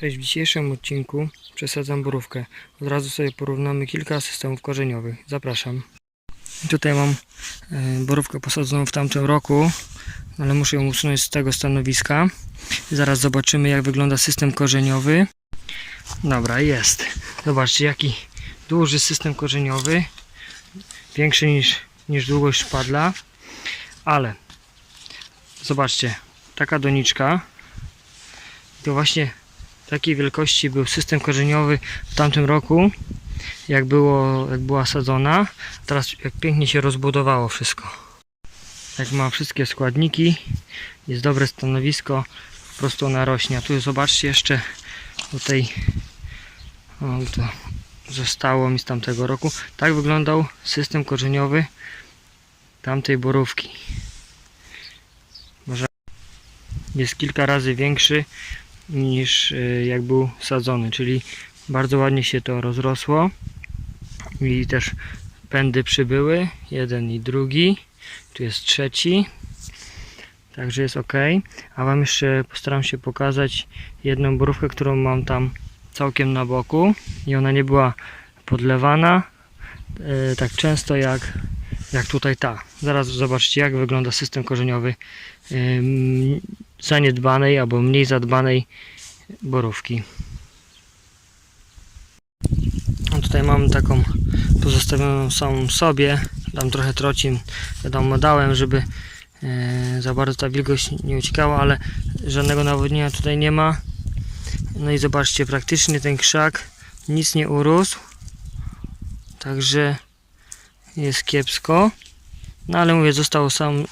Cześć, w dzisiejszym odcinku przesadzam borówkę. Od razu sobie porównamy kilka systemów korzeniowych. Zapraszam. Tutaj mam e, borówkę posadzoną w tamtym roku, ale muszę ją usunąć z tego stanowiska. Zaraz zobaczymy jak wygląda system korzeniowy. Dobra, jest. Zobaczcie jaki duży system korzeniowy. Większy niż, niż długość szpadla. Ale zobaczcie, taka doniczka. To właśnie takiej wielkości był system korzeniowy w tamtym roku, jak, było, jak była sadzona. Teraz jak pięknie się rozbudowało wszystko. Jak ma wszystkie składniki, jest dobre stanowisko, po prostu ona rośnie. A tu zobaczcie jeszcze tutaj, o, to zostało mi z tamtego roku. Tak wyglądał system korzeniowy tamtej borówki. Może jest kilka razy większy niż y, jak był sadzony, czyli bardzo ładnie się to rozrosło i też pędy przybyły, jeden i drugi, tu jest trzeci, także jest ok, a Wam jeszcze postaram się pokazać jedną borówkę, którą mam tam całkiem na boku i ona nie była podlewana y, tak często jak, jak tutaj ta. Zaraz zobaczcie jak wygląda system korzeniowy ym, zaniedbanej albo mniej zadbanej borówki. No tutaj mam taką pozostawioną samą sobie. Tam trochę trocin wiadomo dałem, żeby e, za bardzo ta wilgoć nie uciekała, ale żadnego nawodnienia tutaj nie ma. No i zobaczcie, praktycznie ten krzak nic nie urósł. Także jest kiepsko. No ale mówię, został sam, e,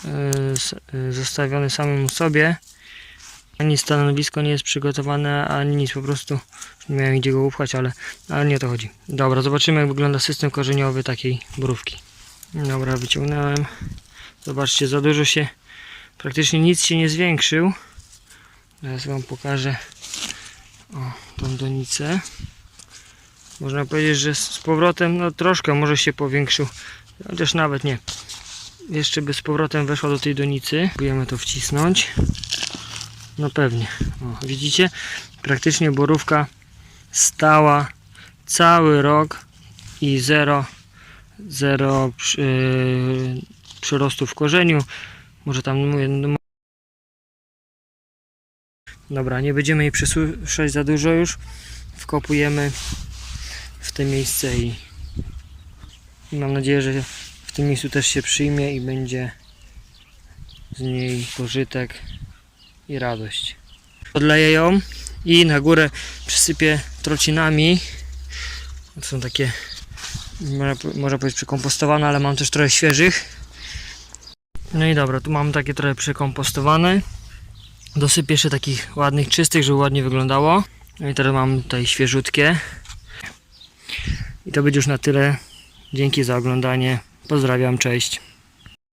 e, zostawiony samemu sobie. Ani stanowisko nie jest przygotowane, ani nic, po prostu nie miałem gdzie go upchać, ale, ale nie o to chodzi. Dobra, zobaczymy jak wygląda system korzeniowy takiej borówki. Dobra, wyciągnąłem. Zobaczcie, za dużo się, praktycznie nic się nie zwiększył. Teraz wam pokażę o, tą donicę. Można powiedzieć, że z powrotem, no troszkę może się powiększył, chociaż nawet nie. Jeszcze by z powrotem weszła do tej donicy. Próbujemy to wcisnąć. No pewnie. O, widzicie? Praktycznie borówka stała cały rok i zero, zero przy, przyrostu w korzeniu. Może tam no, Dobra, nie będziemy jej przesłyszeć za dużo już. Wkopujemy w te miejsce i, i mam nadzieję, że w tym miejscu też się przyjmie i będzie z niej pożytek i radość. Podleję ją i na górę przysypię trocinami. To są takie, można, po- można powiedzieć, przekompostowane, ale mam też trochę świeżych. No i dobra, tu mam takie trochę przekompostowane. Dosypię jeszcze takich ładnych, czystych, żeby ładnie wyglądało. No i teraz mam tutaj świeżutkie. I to będzie już na tyle. Dzięki za oglądanie. Pozdrawiam, cześć.